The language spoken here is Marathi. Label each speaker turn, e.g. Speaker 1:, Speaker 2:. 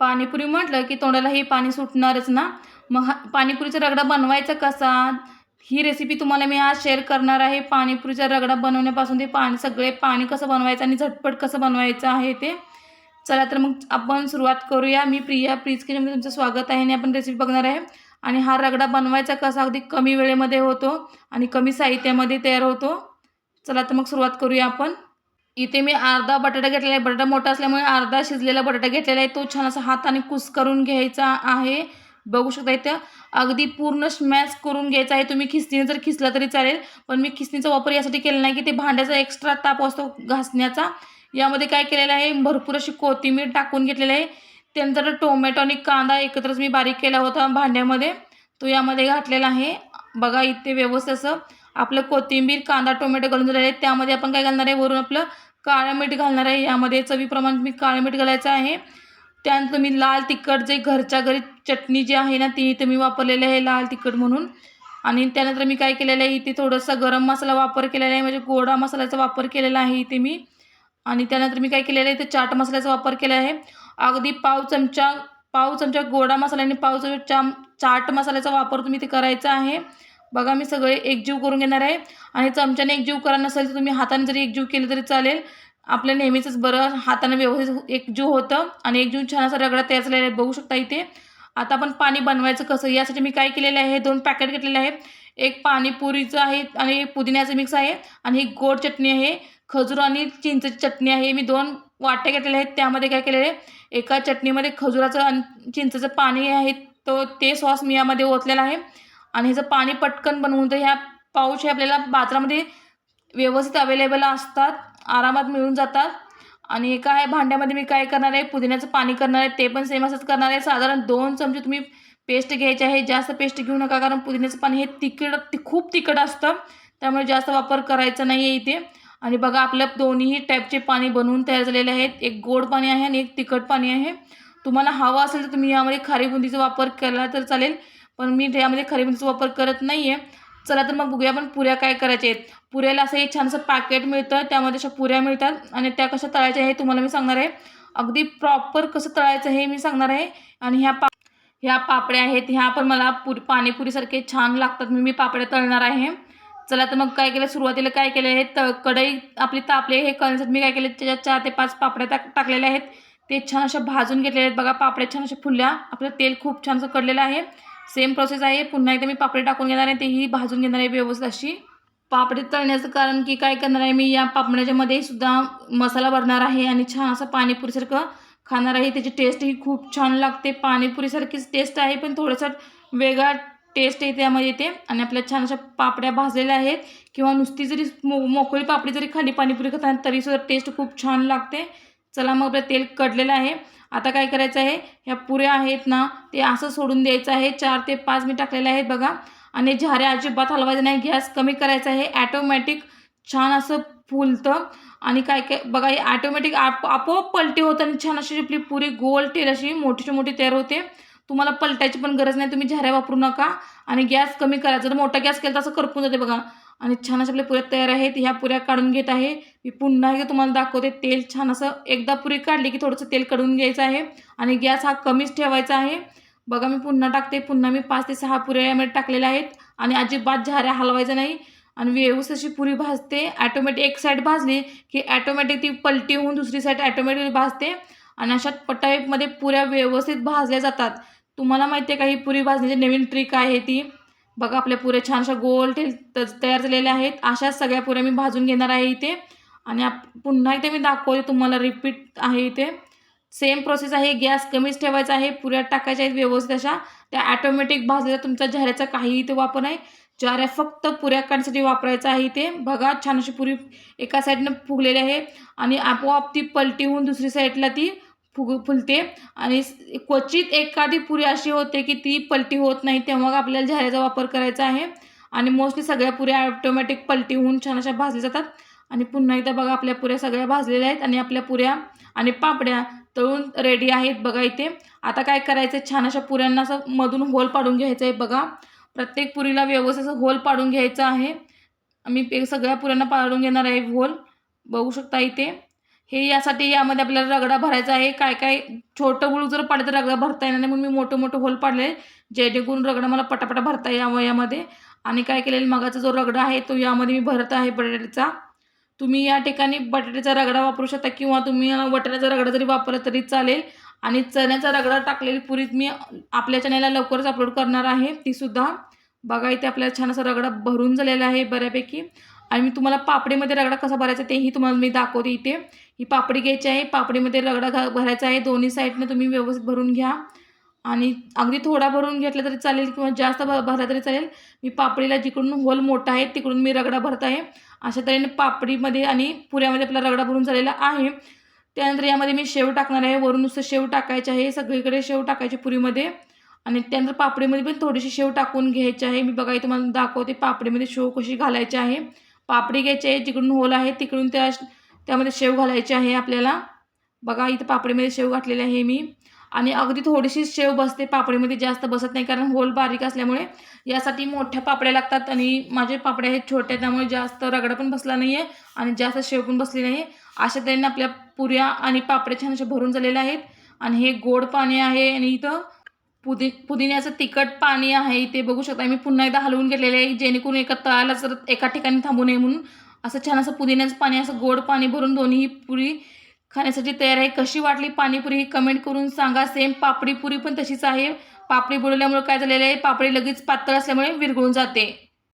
Speaker 1: पाणीपुरी म्हटलं की तोंडालाही पाणी सुटणारच ना. मग हा पाणीपुरीचा रगडा बनवायचा कसा? ही रेसिपी तुम्हाला मी आज शेअर करणार आहे. पाणीपुरीचा रगडा बनवण्यापासून ते पाणी सगळे पाणी कसं बनवायचं आणि झटपट कसं बनवायचं आहे ते. चला तर मग आपण सुरुवात करूया. मी प्रिया प्लीज किचनमध्ये तुमचं स्वागत आहे आणि आपण रेसिपी बघणार आहे. आणि हा रगडा बनवायचा कसा? अगदी कमी वेळेमध्ये होतो आणि कमी साहित्यामध्ये तयार होतो. चला तर मग सुरुवात करूया आपण. इथे मी अर्धा बटाटा घेतलेला आहे. बटाटा मोठा असल्यामुळे अर्धा शिजलेला बटाटा घेतलेला आहे. तो छान असा हाताने कुस करून घ्यायचा आहे. बघू शकता इथं. अगदी पूर्ण स्मॅश करून घ्यायचा आहे. तुम्ही खिस्तीने जर खिसला तरी चालेल. पण मी खिस्तीचा वापर यासाठी केला नाही की ते भांड्याचा एक्स्ट्रा ताप असतो घासण्याचा. यामध्ये काय केलेलं आहे? भरपूर अशी कोथिंबीर टाकून घेतलेली आहे. त्यानंतर टोमॅटो आणि कांदा एकत्रच मी बारीक केला होता भांड्यामध्ये. तो यामध्ये घातलेला आहे. बघा इथे व्यवस्थित असं. आपलं कोथिंबीर कांदा टोमॅटो घालून झालेले आहे त्यामध्ये आपण काय घालणार आहे? वरून आपलं काळं मीठ घालणार आहे. यामध्ये चवीप्रमाणे मी काळं मीठ घालायचं आहे. त्यानंतर मी लाल तिखट जे घरच्या घरी चटणी जी आहे ना ती तुम्ही मी वापरलेली आहे लाल तिखट म्हणून. आणि त्यानंतर मी काय केलेलं आहे इथे थोडंसं गरम मसाला वापर केलेला आहे. म्हणजे गोडा मसाल्याचा वापर केलेला आहे इथे मी. आणि त्यानंतर मी काय केलेलं आहे इथे चाट मसाल्याचा वापर केला आहे. अगदी पाव चमचा पाव चमचा गोडा मसाला आणि पाव चमचा चाट मसाल्याचा वापर तुम्ही ते करायचा आहे. बघा मी सगळे एकजीव करून घेणार आहे. आणि चमच्याने एकजीव करा नसेल तर तुम्ही हाताने जरी एकजीव केलं तरी चालेल. आपल्या नेहमीचंच बरं हाताने व्यवस्थित एकजीव होतं. आणि एकजीव छान असा रगडा तयार झालेला आहे. बघू शकता इथे. आता आपण पाणी बनवायचं कसं? यासाठी मी काय केलेलं आहे? दोन पॅकेट घेतलेले आहे एक पाणीपुरीचं आहे आणि एक पुदिन्याचं मिक्स आहे. आणि एक गोड चटणी आहे. खजूर आणि चिंचची चटणी आहे. मी दोन वाट्या घेतलेल्या आहेत. त्यामध्ये काय केलेलं आहे? एका चटणीमध्ये खजुराचं आणि चिंचेचं पाणी आहे. तो ते सॉस मी यामध्ये ओतलेला आहे. आणि ह्याचं पाणी पटकन बनवून तर ह्या पाऊच हे आपल्याला बाजारामध्ये व्यवस्थित अवेलेबल असतात आरामात मिळून जातात. आणि एका आहे भांड्यामध्ये मी काय करणार आहे पुदिन्याचं पाणी करणार आहे ते पण सेम असंच करणार आहे. साधारण दोन चमचे तुम्ही पेस्ट घ्यायचे आहे जास्त पेस्ट घेऊ नका कारण पुदिन्याचं पाणी हे तिखट ति खूप तिखट असतं. त्यामुळे जास्त वापर करायचा नाही आहे इथे. आणि बघा आपलं दोन्ही टाईपचे पाणी बनवून तयार झालेले आहेत. एक गोड पाणी आहे आणि एक तिखट पाणी आहे. तुम्हाला हवं असेल तर तुम्ही यामध्ये खारी बुंदीचा वापर केला तर चालेल. पण मी त्यामध्ये खारी मिरचीचा म्हणजे वापर करत नाही आहे चला तर मग बघूया आपण पुऱ्या काय करायच्या आहेत. पुऱ्याला असं एक छानसं पॅकेट मिळतं त्यामध्ये अशा पुऱ्या मिळतात आणि त्या कशा तळायच्या हे तुम्हाला मी सांगणार आहे. अगदी प्रॉपर कसं तळायचं हे मी सांगणार आहे. आणि ह्या पा ह्या पापड्या आहेत ह्या पण मला पुरी पाणीपुरीसारखे छान लागतात. मी मी पापड्या तळणार आहे. चला तर मग काय केलं सुरुवातीला काय केलं आहे त कढई आपली तापले हे करण्यासाठी मी काय केलं त्याच्यात चार ते पाच पापड्या टाक टाकलेल्या आहेत. ते छान अशा भाजून घेतलेले आहेत. बघा पापड्या छान अशा फुलल्या. आपलं तेल खूप छान असं कडलेलं आहे. सेम प्रोसेस आहे. पुन्हा एकदा मी पापडी टाकून घेणार आहे. तेही भाजून घेणार आहे व्यवस्थित अशी. पापडी तळण्याचं कारण की काय करणार आहे मी या पापड्याच्यामध्ये सुद्धा मसाला भरणार आहे आणि छान असं पाणीपुरीसारखं खाणार आहे. त्याची टेस्ट ही खूप छान लागते. पाणीपुरीसारखीच टेस्ट आहे पण थोडंसं वेगळा टेस्ट आहे त्यामध्ये येते. आणि आपल्या छान अशा पापड्या भाजलेल्या आहेत. किंवा नुसती जरी मो मोकळी पापडी जरी खाली पाणीपुरी खाताना तरीसुद्धा टेस्ट खूप छान लागते. चला मग आपलं तेल कडलेलं आहे. आता काय करायचं आहे? ह्या पुऱ्या आहेत ना ते असं सोडून द्यायचं आहे. चार ते पाच मी टाकलेले आहेत बघा. आणि झाऱ्या अजिबात हलवायचं नाही. गॅस कमी करायचा आहे. ॲटोमॅटिक छान असं फुलतं. आणि काय काय बघा हे ॲटोमॅटिक आप आपोआप पलटी होतं आणि छान अशी आपली पुरी गोल तेल अशी मोठीची मोठी तयार होते. तुम्हाला पलटायची पण गरज नाही. तुम्ही झाऱ्या वापरू नका. आणि गॅस कमी करायचा. जर मोठा गॅस केला तर असं करपून जाते बघा. आणि छान अशा आपल्या पुऱ्या तयार आहेत. ह्या पुऱ्या काढून घेत आहे. मी पुन्हा एकदा तुम्हाला दाखवते. तेल छान असं एकदा पुरी काढली की थोडंसं तेल काढून घ्यायचं आहे. आणि गॅस हा कमीच ठेवायचा आहे. बघा मी पुन्हा टाकते. पुन्हा मी पाच ते सहा पुऱ्या यामध्ये टाकलेल्या आहेत. आणि अजिबात झाऱ्या हलवायचं नाही. आणि व्यवस्थित अशी पुरी भाजते. ॲटोमॅटिक एक साईड भाजली की ॲटोमॅटिक ती पलटी होऊन दुसरी साईड ॲटोमॅटिक भाजते. आणि अशा पटाईपमध्ये पुऱ्या व्यवस्थित भाजल्या जातात. तुम्हाला माहिती आहे का ही पुरी भाजण्याची नवीन ट्रिक आहे ती? बघा आपल्या पुऱ्या छानशा गोल ते तयार झालेल्या आहेत. अशाच सगळ्या पुऱ्या मी भाजून घेणार आहे इथे. आणि आप पुन्हा एकदा मी दाखवते तुम्हाला रिपीट आहे इथे. सेम प्रोसेस आहे. गॅस कमीच ठेवायचा आहे. पुऱ्या टाकायच्या आहेत व्यवस्थित अशा. त्या ॲटोमॅटिक भाजलेल्या तुमच्या झाऱ्याचा काही इथे वापर नाही. ज्वाऱ्या फक्त पुऱ्या काढण्यासाठी वापरायचा आहे इथे. बघा छान अशी पुरी एका साईडनं फुगलेली आहे. आणि आपोआप ती पलटी होऊन दुसरी साईडला ती फुग फुलते. आणि क्वचित एखादी पुरी अशी होते की ती पलटी होत नाही तेव्हा आपल्याला झाऱ्याचा वापर करायचा आहे. आणि मोस्टली सगळ्या पुऱ्या ऑटोमॅटिक पलटी होऊन छान अशा भाजल्या जातात. आणि पुन्हा एकदा बघा आपल्या पुऱ्या सगळ्या भाजलेल्या आहेत आणि आपल्या पुऱ्या आणि पापड्या तळून रेडी आहेत बघा इथे. आता काय करायचं आहे छान अशा पुऱ्यांना असं मधून होल पाडून घ्यायचं आहे बघा. प्रत्येक पुरीला व्यवस्थित असं होल पाडून घ्यायचं आहे. मी पे सगळ्या पुऱ्यांना पाडून घेणार आहे होल. बघू शकता इथे. हे यासाठी यामध्ये आपल्याला रगडा भरायचा आहे. काय काय? छोटं गुळ जर पाडलं तर रगडा भरता येणार नाही. म्हणून मी मोठं मोठं होल पाडले जेणेकरून रगडा मला पटापटा भरता यावं यामध्ये. आणि काय केलेलं? मगाचा जो रगडा आहे तो यामध्ये मी भरत आहे बटाट्याचा. तुम्ही या ठिकाणी बटाट्याचा रगडा वापरू शकता किंवा तुम्ही वटाण्याचा रगडा जरी वापरला तरी चालेल. आणि चण्याचा रगडा टाकलेली पुरीत मी आपल्या चण्याला लवकरच अपलोड करणार आहे. तीसुद्धा बघा इथे आपल्याला छान असा रगडा भरून झालेला आहे बऱ्यापैकी. आणि मी तुम्हाला पापडीमध्ये रगडा कसा भरायचा तेही तुम्हाला मी दाखवते इथे. ही पापडी घ्यायची आहे पापडीमध्ये रगडा घा भरायचा आहे. दोन्ही साईडनं तुम्ही व्यवस्थित भरून घ्या. आणि अगदी थोडा भरून घेतला तरी चालेल किंवा जास्त भ भरला तरी चालेल. मी पापडीला जिकडून होल मोठा आहे तिकडून मी रगडा भरत आहे. अशा तऱ्हेने पापडीमध्ये आणि पुऱ्यामध्ये आपला रगडा भरून झालेला आहे. त्यानंतर यामध्ये मी शेव टाकणार आहे. वरून नुसतं शेव टाकायचे आहे. सगळीकडे शेव टाकायचे पुरीमध्ये. आणि त्यानंतर पापडीमध्ये पण थोडीशी शेव टाकून घ्यायची आहे. मी बघा तुम्हाला दाखवते पापडीमध्ये शेव कशी घालायची आहे. पापडी घ्यायची आहे जिकडून होल आहे तिकडून त्या त्यामध्ये शेव घालायची आहे आपल्याला. बघा इथं पापडीमध्ये शेव घातलेली आहे मी. आणि अगदी थोडीशी शेव बसते पापडीमध्ये जास्त बसत नाही कारण होल बारीक असल्यामुळे. यासाठी मोठ्या पापड्या लागतात आणि माझे पापड्या आहेत छोट्या त्यामुळे जास्त रगडा पण बसला नाही आहे आणि जास्त शेव पण बसली नाही. आहे अशा तऱ्हेने आपल्या पुऱ्या आणि पापड्या छान अशा भरून झालेल्या आहेत. आणि हे गोड पाणी आहे आणि इथं पुदि पुदिन्याचं तिखट पाणी आहे ते बघू शकता. मी पुन्हा एकदा हलवून घेतलेलं आहे जेणेकरून एका तळाला जर एका ठिकाणी थांबू नये म्हणून. असं छान असं पुदिन्याचं पाणी असं गोड पाणी भरून दोन्ही पुरी खाण्यासाठी तयार आहे. कशी वाटली पाणीपुरी ही कमेंट करून सांगा. सेम पापडी पुरी पण तशीच आहे. पापडी बुडवल्यामुळे काय झालेलं आहे? पापडी लगेच पातळ असल्यामुळे विरघळून जाते.